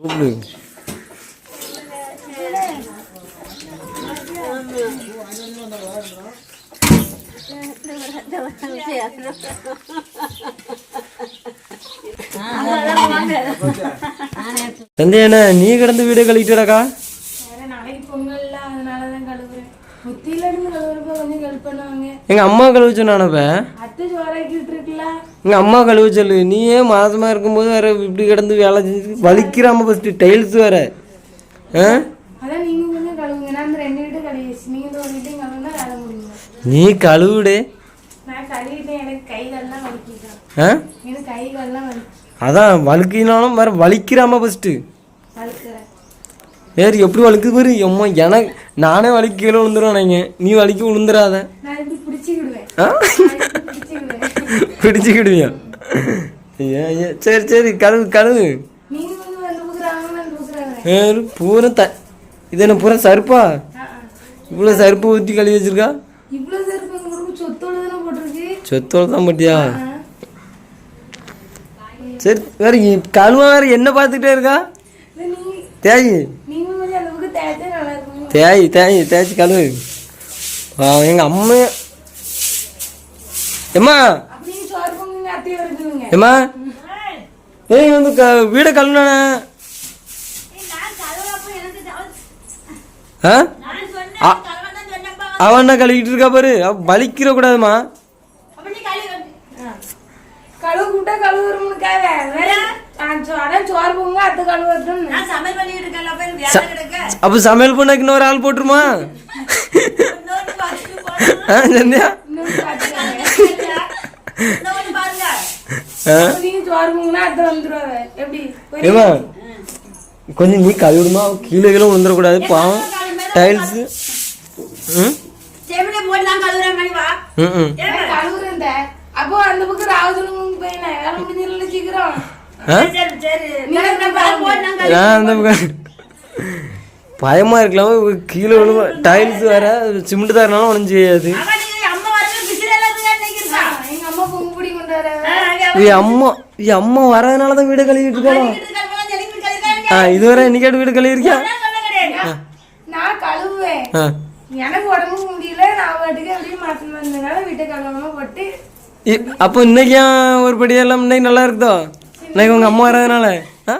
கூப்பிடு சந்தியாண்ணா நீ கிடந்து வீடு பண்ணுவாங்க. எங்க அம்மா கழுவுச்சு நானப்ப அத்தை சோறாக்கிட்டு இருக்குல்ல எங்க அம்மா கழுவு சொல்லு. நீயே மாசமா இருக்கும்போது வேற இப்படி கிடந்து வேலை செஞ்சு வலிக்கிறாம ஃபர்ஸ்ட் டைல்ஸ் வேற. ஆ? நீ கழுவுடு. ஆ? அதான் வலிக்கினாலும் வேற வலிக்கிறாம வலுக்கிறேன் வேறு எப்படி வலிக்குது பாரு. அம்மா எனக்கு நானே வலிக்கு கீழே விழுந்துருவானேங்க நீ வலிக்கு விழுந்துடாத ஆ? பிடிச்சிக்கிடுவியா ஏன் ஏன் சரி சரி கழுவு கழுவு வேறு பூரா த இது என்ன பூரா சருப்பா இவ்வளோ சருப்பு ஊற்றி கழுவி வச்சிருக்கா சொத்தோடு சொத்தோட தான் பட்டியா சரி வேற கழுவா வேற என்ன பார்த்துக்கிட்டே இருக்கா தேய் தேய் தேய் தேய்ச்சி கழுவு எங்கள் அம்மா எம்மா எம்மா ஏய் வந்து க வீடை கழுவுனானே? ஆ? அவன் என்ன கழுவிட்டு இருக்கா பாரு. அவ வலிக்கிற கூடாதுமா கழுவு. கூட்டா கழுவுறவனுக்காக வேற நான் சோ- அதான் சோறு பொங்க அத்தை கழுவுறதும் நான் சமையல் பண்ணிட்டு இருக்கேன்ல, போய் வேலை கிடக்க. அப்போ சமையல் பண்ணக்கு இன்னொரு ஆள் போட்டுருமா? சந்தியா இன்னொரு பாத்துக்கோங்க இன்னொரு பாருங்க. ஆ அப்ப நீங்க சோறு பொங்குனா அத்தை வந்துருவாங்க எப்படி ஏமா கொஞ்சம் நீ கழுவிடுமா? கீழே கீழே விழுந்துடக்கூடாது பாவம். டைல்ஸு ம். ம். அப்போ அந்த பக்கம் போயினேன் வேலை முடிஞ்சிடல சீக்கிரம். கழுவி- பக்கம் பயமா இருக்கலாம்? கீழே விழுவ டைல்ஸ் வேற சிமெண்ட் தாருனாலும் ஒன்றும் செய்யாது. அம்மா. எங்க பொங்கு பிடி கொண்டு வர ஏய் அம்மா ஏய் அம்மா வரதுனால தான் வீடு கழுவிட்டு வீட்டுக்கு கழுவுறாங்க. ஆ இதுவரை என்னைக்காட்டு வீடு கழுவிருக்கியா. நான் கழுவுவேன். எனக்கு உடம்பு முடியல நான் பாட்டுக்கு அப்படியே மாத்தம் வந்ததுனால வீட்டை கழுவாம போட்டு. இ- அப்போ இன்னைக்கு ஒரு படி எல்லாம் இன்னைக்கு நல்லா இருக்குதோ? இன்னைக்கு உங்க அம்மா வர்றதுனால? ஆ